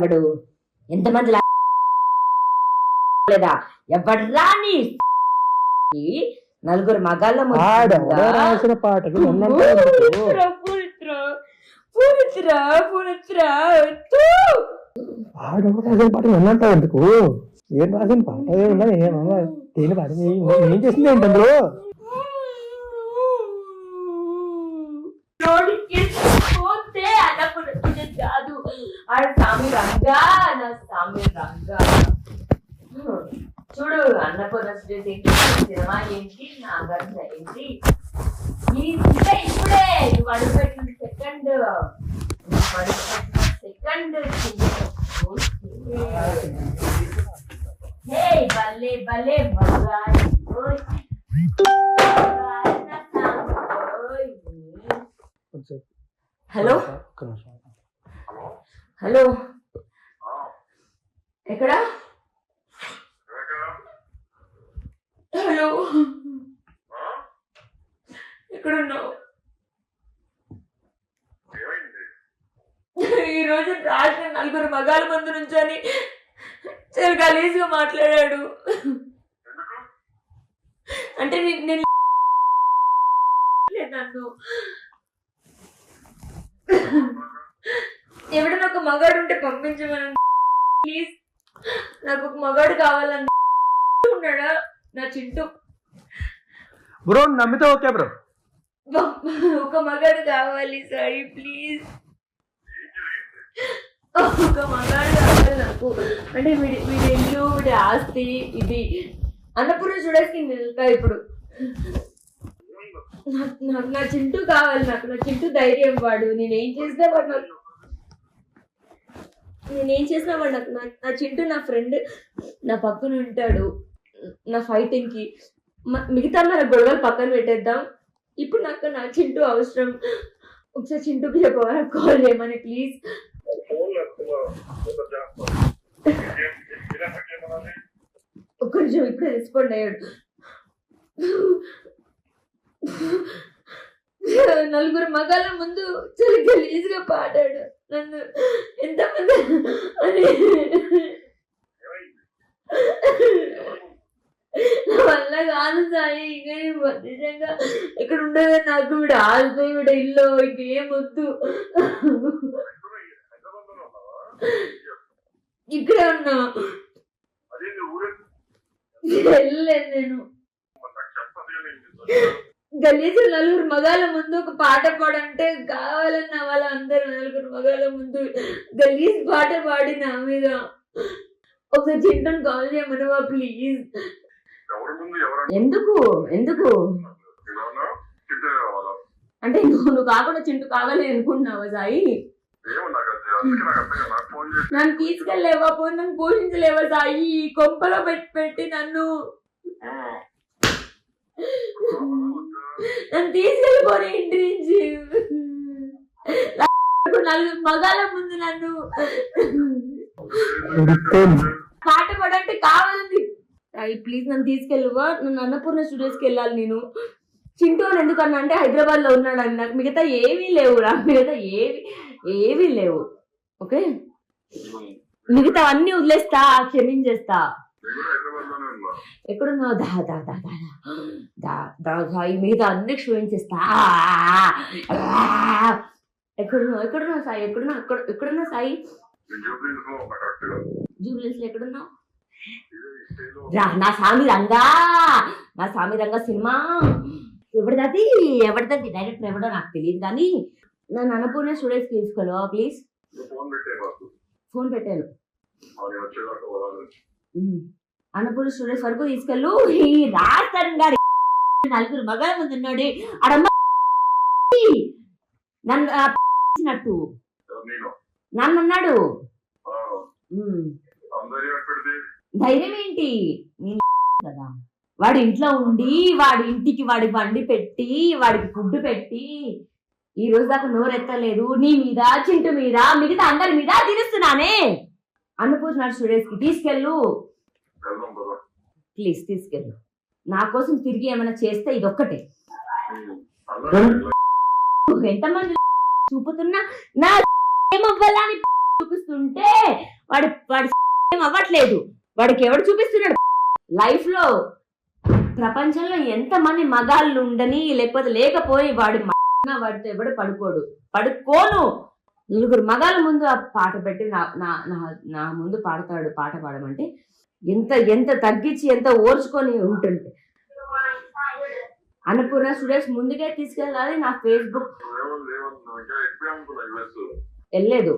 వాడు ఎంతమంది లేదా? నీ నలుగురు మగాళ్ళ రాసిన పాటకి పాట ఎందుకు? ఏం రాసిన పాట ఏమన్నా ఏమన్నా దేని పాట? ఏం చేసింది ఏంటి అందులో నోటికి పోతే అన్నప్పుడు ఇది కాదు సామి రంగా నా సామి రంగా చూడు అన్నపూర్ణ ఏంటి సినిమా ఏంటి? నాగార్జున ఏంటి? ఈ ఇంకా ఇప్పుడే నువ్వు అడుగుపెట్టిన సెకండ్ సెకండ్ హే భలే భలే మగాయి ఓయ్. మగాయి నా సామి, ఓయ్. కొంచెం హలో హలో? ఎక్కడ? హలో. ఎక్కడున్నావు? ఈరోజు రాసిన నలుగురు మగాల ముందు నుంచని చాలా గలీజ్గా మాట్లాడాడు. అంటే నేను లేదు నన్ను. ఎవడన్నా ఒక మగాడు ఉంటే పంపించమని. ప్లీజ్. నాకు ఒక మగాడు కావాలని ఉన్నాడా? నా చింటూ. బ్రో నమ్మితే ఓకే బ్రో. ఒక మగాడు కావాలి సారీ ప్లీజ్. ఒక మగాడు కావాలి నాకు. అంటే వీడి వీడి ఇల్లు వీడి ఆస్తి ఇది. అన్నపూర్ణ చూడేసి వెళ్తా ఇప్పుడు. నాకు నా చింటూ కావాలి నాకు నా చింటూ ధైర్యం వాడు. నేనేం చేసినా వాడు నాకు నేనేం చేసినా వాడు నాకు నా- నా చింటూ నా ఫ్రెండ్ నా పక్కన ఉంటాడు నా ఫైటింగ్కి మిగతా మన గొడవలు పక్కన పెట్టేద్దాం. ఇప్పుడు నాకు నా చింటూ అవసరం. ఒకసారి చింటూకి చెప్పవా కాల్ చేయమని ప్లీజ్ ఒక్క నిమిషం ఇప్పుడే రెస్పాండ్ అయ్యాడు. నలుగురు మగాళ్ళ ముందు చాలా గలీజ్గా పాడాడు. నన్ను ఎంతమంది అని నా వల్ల కాదు సాయి. ఇంకా నిజంగా ఇక్కడ ఉండదు నాకు వీడు ఆల్తో వీడు ఇల్లు ఇంకేం వద్దు. ఇక్కడే ఉన్నా. వెళ్ళలేదు నేను. గలీజు నలుగురు మగాళ్ళ ముందు ఒక పాట పాడంటే కావాలన్న వాళ్ళ అందరు నలుగురు మగాళ్ళ ముందు గలీజ్ పాట పాడి నా మీద. ఒకసారి చింటను కాల్ చేయమనవా ప్లీజ్. ఎందుకు? ఎందుకు? అంటే నువ్వు కాకుండా చింటూ కావాలి అనుకుంటున్నావా సాయి? నన్ను తీసుకెళ్ళలేవా? పోయి నన్ను పోషించలేవా సాయి? కొంపలో పెట్టి పెట్టి నన్ను. నన్ను తీసుకెళ్ళిపోయి ఇంటి నుంచి. నలుగురు మగాల ముందు నన్ను. పాట పడంటే కావాలంది. ప్లీజ్ నన్ను తీసుకెళ్ళువా నన్ను అన్నపూర్ణ స్టూడియోస్కి వెళ్ళాలి నేను. చింటూ అని ఎందుకన్నా అంటే హైదరాబాద్లో ఉన్నాడు అని నాకు మిగతా ఏమీ లేవు రా. మిగతా ఏవి ఏవీ లేవు. ఓకే? మిగతా అన్ని వదిలేస్తా క్షమించేస్తా. ఎక్కడున్నావు? దా దా దా దా దా. దా దా సాయి మిగతా అన్ని క్షమించేస్తా. ఎక్కడున్నావు? ఎక్కడున్నావు సాయి? ఎక్కడున్నావు? ఎక్కడ ఎక్కడున్నావు సాయి? జూబ్లీస్లో ఎక్కడున్నావు? ఈ నా సామి రంగా. నా సామి రంగా సినిమా. ఎవరిదది? ఎవరిదది? డైరెక్టర్ ఎవడో నాకు తెలియదు కానీ నన్ను అన్నపూర్ణ స్టూడియోస్కి తీసుకోలేవా ప్లీజ్? ఫోన్ పెట్టాను. అన్నపూర్ణ స్టూడియోస్ వరకు తీసుకెళ్ళు. ఈ రాజస్థాన్ గారి నలుగురు మగల ముందు ఉన్నాడు. ఆడమ్మ నన్ను నన్ను అన్నాడు ధైర్యం ఏంటి? కదా. వాడి ఇంట్లో ఉండి వాడి ఇంటికి వాడి బండి పెట్టి వాడికి ఫుడ్ పెట్టి ఈ రోజు దాకా నోరెత్తలేదు. నీ మీద చింటు మీద మిగతా అందరి మీద తిరుస్తున్నానే. అన్నపూర్ణ స్టూడెంట్స్కి తీసుకెళ్ళు. ప్లీజ్ తీసుకెళ్ళు. నా కోసం తిరిగి ఏమైనా చేస్తే ఇదొక్కటే. అందరూ ఎంతమంది చూపుతున్నా నా ఏమవ్వాలా అని చూపిస్తుంటే వాడి వాడి ఏం అవ్వట్లేదు. వాడికి ఎవడు చూపిస్తున్నాడు? లైఫ్లో ప్రపంచంలో ఎంతమంది మగాళ్ళు ఉండని లేకపోతే లేకపోయి వాడి వాడితో ఎవడు పడుకోడు. పడుకోను. నలుగురు మగాళ్ళ ముందు ఆ పాట పెట్టి నా నా- నా ముందు పాడతాడు పాట పాడమంటే ఎంత ఎంత తగ్గించి ఎంత ఓర్చుకొని ఉంటుంది అన్నపూర్ణ స్టూడెంట్స్ ముందుకే తీసుకెళ్ళాలి నా ఫేస్బుక్. వెళ్ళలేదు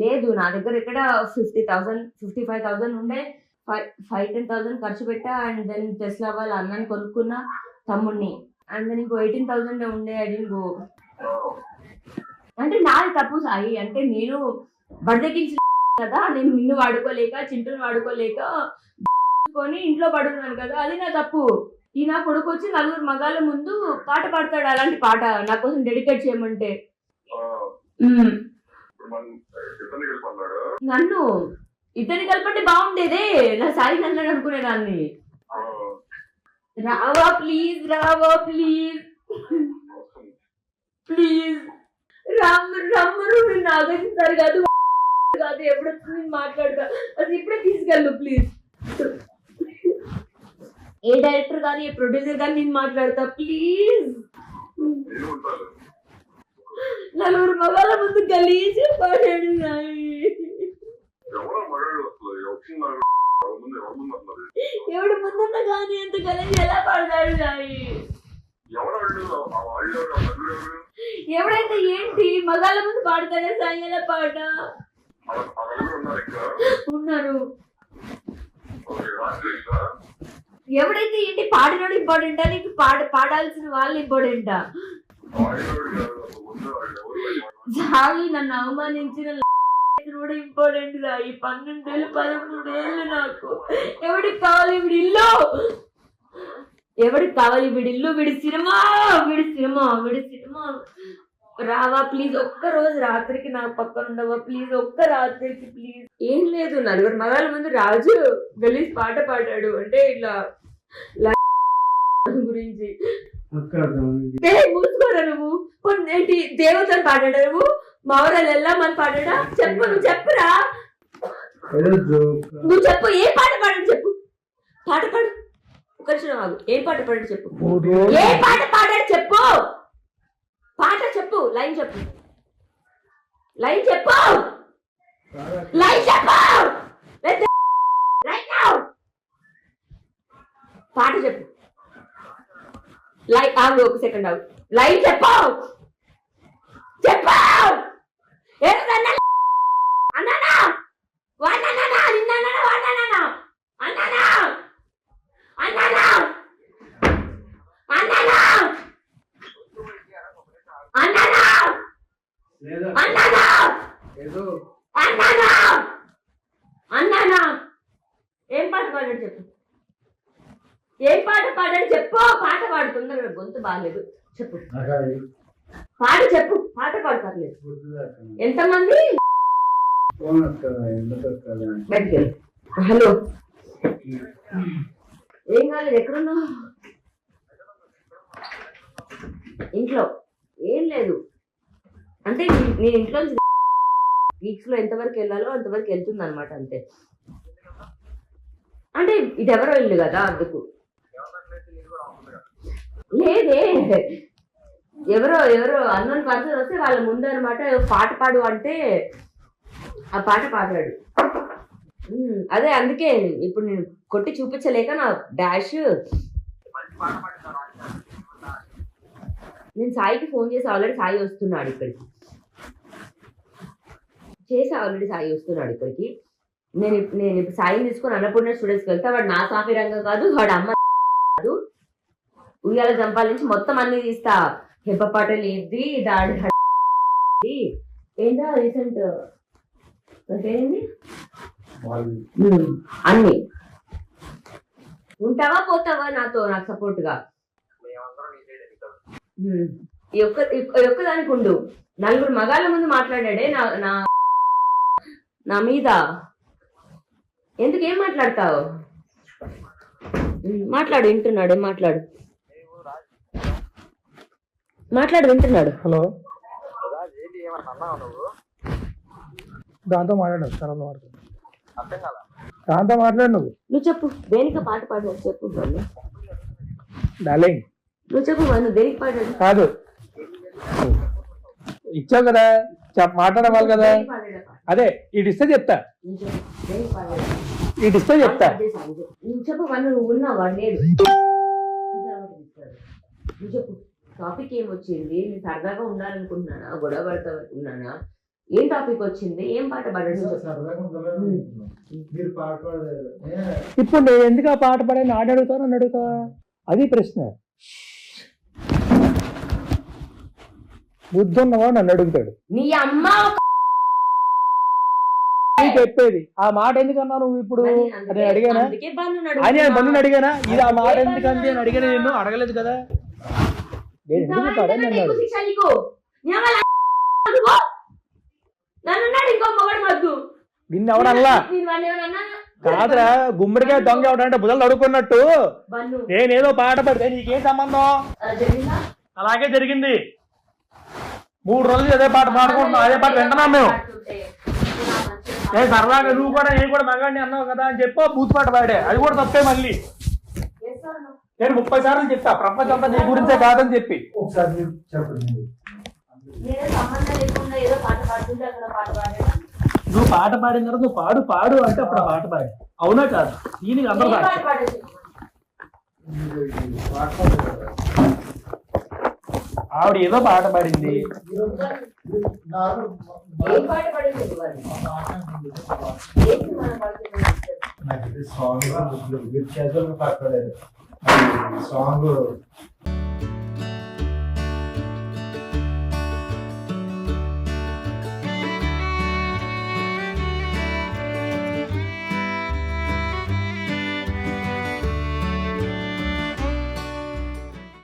లేదు నా దగ్గర ఇక్కడ fifty thousand fifty five thousand ఉండే. ఫైవ్ ఫైవ్ టెన్ థౌసండ్ ఖర్చు పెట్టా అండ్ దెన్ టెస్లా వాళ్ళ అన్నని కొనుక్కున్న తమ్ముడిని అండ్ దెన్ ఇంకో ఎయిటీన్ థౌసండ్ ఉండే అది ఇంకో అంటే నాది తప్పు సాయి. అంటే నేను బడిదెక్కించిన కదా నేను నిన్ను వాడుకోలేక చింటూని వాడుకోలేక కొని ఇంట్లో పడున్నాను కదా అది నా తప్పు. ఈ నా కొడుకు వచ్చి నలుగురు మగాళ్ళ ముందు పాట పాడతాడు అలాంటి పాట నా కోసం డెడికేట్ చేయమంటే. నన్ను. ఇతని కలపంటే బాగుండేదే. నా సాయి నన్ను అనుకునేదాన్ని రావా ప్లీజ్ రావా ప్లీజ్ ప్లీజ్ రమ్ము రమ్మరు నేను ఆగేస్తారు కాదు. కాదు ఎప్పుడు నేను మాట్లాడతా. అది ఇప్పుడే తీసుకెళ్ళు ప్లీజ్ ఏ డైరెక్టర్ కానీ ఏ ప్రొడ్యూసర్ కానీ నేను మాట్లాడతా ప్లీజ్ నలుగురు మగాళ్ళ ముందు గలీజ్ పాడాడు వస్తుంది ఎవడు ముందున్న కానీ అంత గలీజ్ ఎలా పాడతాడు ఎవరు? ఎవడైతే ఏంటి మగాళ్ళ ముందు పాడతాడే సాయి ఎలా పాట? ఉన్నారు. ఎవడైతే ఏంటి పాడినోడు ఇంపార్టెంటా నీకు పాడ పాడాల్సిన వాళ్ళు ఇంపార్టెంటా వాళ్ళు నన్ను అవమానించిన కూడా ఇంపార్టెంట్గా ఈ పన్నెండేళ్ళు పదమూడేళ్ళు నాకు. ఎవడికి కావాలి వీడి ఇల్లు? ఎవడికి కావాలి వీడి ఇల్లు? వీడి సినిమా? వీడి సినిమా వీడి సినిమా. రావా ప్లీజ్ ఒక్క రోజు రాత్రికి నా పక్కన ఉండవా ప్లీజ్ ఒక్క రాత్రికి ప్లీజ్ ఏం లేదు నలుగురు మగాళ్ళ ముందు రాజు గలీజ్ పాట పాడాడు. అంటే ఇట్లా గురించి. మూసుకోరా నువ్వు? ఏంటి దేవతలు పాడాడా నువ్వు? మౌరాలు వెళ్ళామని పాడాడా? చెప్పు నువ్వు చెప్పురా. నువ్వు చెప్పు ఏ పాట పాడాడు చెప్పు. పాట పాడు. ఒక ఏ పాట పాడాడు చెప్పు. ఏ పాట పాడాడు చెప్పు. పాట చెప్పు లైన్ చెప్పు. లైన్ చెప్పు! లైన్ చెప్పు! రైట్ నౌ పాట చెప్పు. లైన్ ఆగు ఒక సెకండ్ ఆగు. లైన్ చెప్పు! చెప్పు! ఏంటన్నా అన్నానా వాడినన్నా నిన్న వాడినన్నా అన్నానా అన్నానా అన్నానా అన్నానా లేదా అన్నానా? అన్నానా? అన్నానా? ఏం పాట పాడాడు చెప్పు? ఏం పాట పాడాడు చెప్పు? పాట పాడుతుందా గొంతు బాగాలేదు. చెప్పు. పాట చెప్పు. పాట గుర్తుదాకా. ఎంతమంది? బయటికి. హలో. ఏం కాలేదు ఎక్కడున్నావు? ఇంట్లో. ఏం లేదు. అంటే నేను ఇంట్లో వీక్స్లో ఎంతవరకు వెళ్ళాలో అంతవరకు వెళ్తుంది అనమాట అంతే. అంటే ఇది ఎవరో ఇల్లు కదా అందుకు. లేదే. ఎవరో ఎవరో అన్నోన్ పర్సన్ వస్తే వాళ్ళ ముందు అనమాట పాట పాడు అంటే ఆ పాట పాడాడు అదే అందుకే ఇప్పుడు నేను కొట్టి చూపించలేక నా డాష్ నేను సాయికి ఫోన్ చేసి ఆల్రెడీ సాయి వస్తున్నాడు ఇక్కడికి. చేసి ఆల్రెడీ సాయి వస్తున్నాడు ఇక్కడికి నేను నేను ఇప్పుడు సాయిని తీసుకొని అన్నపూర్ణ స్టూడెంట్స్కి వెళ్తా వాడు నా సాఫీ రంగం కాదు వాడు అమ్మ కాదు. ఉయ్యాల జంపాల నుంచి మొత్తం అన్ని తీస్తా. హెబ్బపాటలు ఇది దాడి ఏంటా రీసెంట్? ఏంటి అన్ని. ఉంటావా పోతావా నాతో నాకు సపోర్ట్గా ఉమ్. ఈ ఒక్క ఈ ఒక్క దానికి ఉండు. నలుగురు మగాళ్ళ ముందు మాట్లాడాడే నా నా నా మీద? ఎందుకు ఏం మాట్లాడతావు మాట్లాడు వింటున్నాడు మాట్లాడు? మాట్లాడు వింటున్నాడు. హలో. దాంతో మాట్లాడు తనతో మాట్లాడు. దాంతో మాట్లాడు నువ్వు. నువ్వు చెప్పు దేనికి పాట పాడాడు చెప్పు డార్లింగ్. నువ్వు చెప్పు వాళ్ళు దేనికి పాడాడు కాదు. ఇచ్చావు కదా మాట్లాడవాలి కదా? అదే ఇటు ఇస్తే చెప్తా. నువ్వు చెప్పు ఇటు ఇస్తే చెప్తా. అదే చెప్పు. నువ్వు నువ్వు చెప్పు టాపిక్ నేను సరదాగా ఉండాలనుకుంటున్నానా గొడవ పడతా ఏం టాపిక్ వచ్చింది ఏం పాట పాడాడు ఇప్పుడు నేను ఎందుకు ఆ పాట పాడాను ఆడ అడుగుతాను నన్ను అడుగుతావా? అది ప్రశ్న. బుద్ధి ఉన్నవా నన్ను అడుగుతాడు. నీ అమ్మ చెప్పేది. ఆ మాట ఎందుకన్నా నువ్వు ఇప్పుడు? అందుకే- అడిగానా? అని. బంధుని అడిగానా? ఇది ఆ మాట ఎందుకంది అని అడిగాను నేను. అడగలేదు కదా. నేను ఎందుకు పాడాను అన్నాడు నిన్ను ఎవడల్లా నేను? కాదురా గుమ్మడికాయ దొంగ ఎవడంటే బుధలు అడుగుకున్నట్టు బన్ను. నేనేదో పాట పడితే నీకేం సంబంధం? అలాగే జరిగింది. మూడు రోజులు అదే పాట పాడుకుంటున్నాం అదే పాట వింటున్నాం మేము. ఏ సరదాగా నువ్వు కూడా నేను కూడా మగాడిని అన్నావు కదా అని చెప్పి బూత్ పాట పాడే. అది కూడా తప్పే మళ్ళీ. నేను ముప్పై సార్లు చెప్తా ప్రపంచం అంతా నీ గురించే కాదని చెప్పి. ఒకసారి చెప్పండి. నువ్వు పాట పాడిన తర్వాత నువ్వు పాడు పాడు అంటే అప్పుడు ఆ పాట పాడు. అవునా కాదు? దీనికి అందరూ పాడు పాట పాడాను మీరు ఈ పాట పాడలేదు. ఆవిడ ఏదో పాట పాడింది. నాకు సాంగ్ సాంగ్